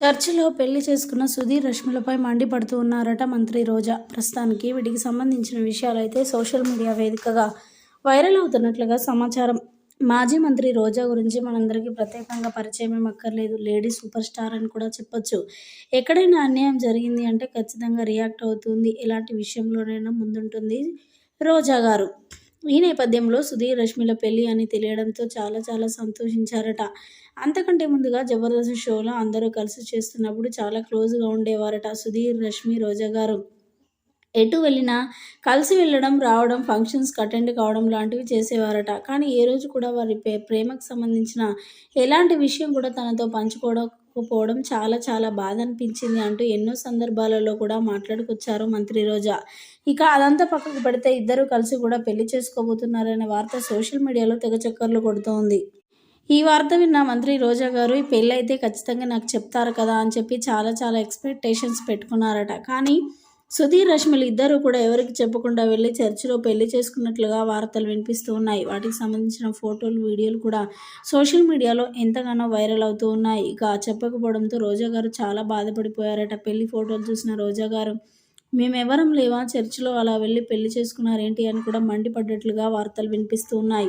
చర్చిలో పెళ్ళి చేసుకున్న సుధీర్ రష్మిలపై మండిపడుతూ ఉన్నారట మంత్రి రోజా. ప్రస్తుతానికి వీటికి సంబంధించిన విషయాలైతే సోషల్ మీడియా వేదికగా వైరల్ అవుతున్నట్లుగా సమాచారం. మాజీ మంత్రి రోజా గురించి మనందరికీ ప్రత్యేకంగా పరిచయం అక్కర్లేదు. లేడీ సూపర్ స్టార్ అని కూడా చెప్పొచ్చు. ఎక్కడైనా అన్యాయం జరిగింది అంటే ఖచ్చితంగా రియాక్ట్ అవుతుంది. ఎలాంటి విషయంలోనైనా ముందుంటుంది రోజా గారు. ఈ నేపథ్యంలో సుధీర్ రష్మిల పెళ్ళి అని తెలియడంతో చాలా చాలా సంతోషించారట. అంతకంటే ముందుగా జబర్దస్త్ షోలో అందరూ కలిసి చేస్తున్నప్పుడు చాలా క్లోజ్గా ఉండేవారట సుధీర్ రష్మి రోజా గారు. ఎటు వెళ్ళినా కలిసి వెళ్ళడం రావడం ఫంక్షన్స్కి అటెండ్ కావడం లాంటివి చేసేవారట. కానీ ఏ రోజు కూడా వారి ప్రే- ప్రేమకు సంబంధించిన ఎలాంటి విషయం కూడా తనతో పంచుకోవడం చాలా చాలా బాధ అనిపించింది అంటూ ఎన్నో సందర్భాలలో కూడా మాట్లాడుకొచ్చారు మంత్రి రోజా. ఇక అదంతా పక్కకు పెడితే ఇద్దరు కలిసి కూడా పెళ్ళి చేసుకోబోతున్నారనే వార్త సోషల్ మీడియాలో తెగ చక్కర్లు కొడుతోంది. ఈ వార్త విన్న మంత్రి రోజా గారు ఈ పెళ్ళి అయితే ఖచ్చితంగా నాకు చెప్తారు కదా అని చెప్పి చాలా చాలా ఎక్స్పెక్టేషన్స్ పెట్టుకున్నారట. కానీ సుధీర్ రష్మిలు ఇద్దరు కూడా ఎవరికి చెప్పకుండా వెళ్ళి చర్చిలో పెళ్ళి చేసుకున్నట్లుగా వార్తలు వినిపిస్తూ ఉన్నాయి. వాటికి సంబంధించిన ఫోటోలు వీడియోలు కూడా సోషల్ మీడియాలో ఎంతగానో వైరల్ అవుతూ ఉన్నాయి. ఇక చెప్పకపోవడంతో రోజా గారు చాలా బాధపడిపోయారట. పెళ్ళి ఫోటోలు చూసిన రోజా గారు మేమెవరం లేవా? చర్చిలో అలా వెళ్ళి పెళ్ళి చేసుకున్నారేంటి? అని కూడా మండిపడ్డట్లుగా వార్తలు వినిపిస్తూ ఉన్నాయి.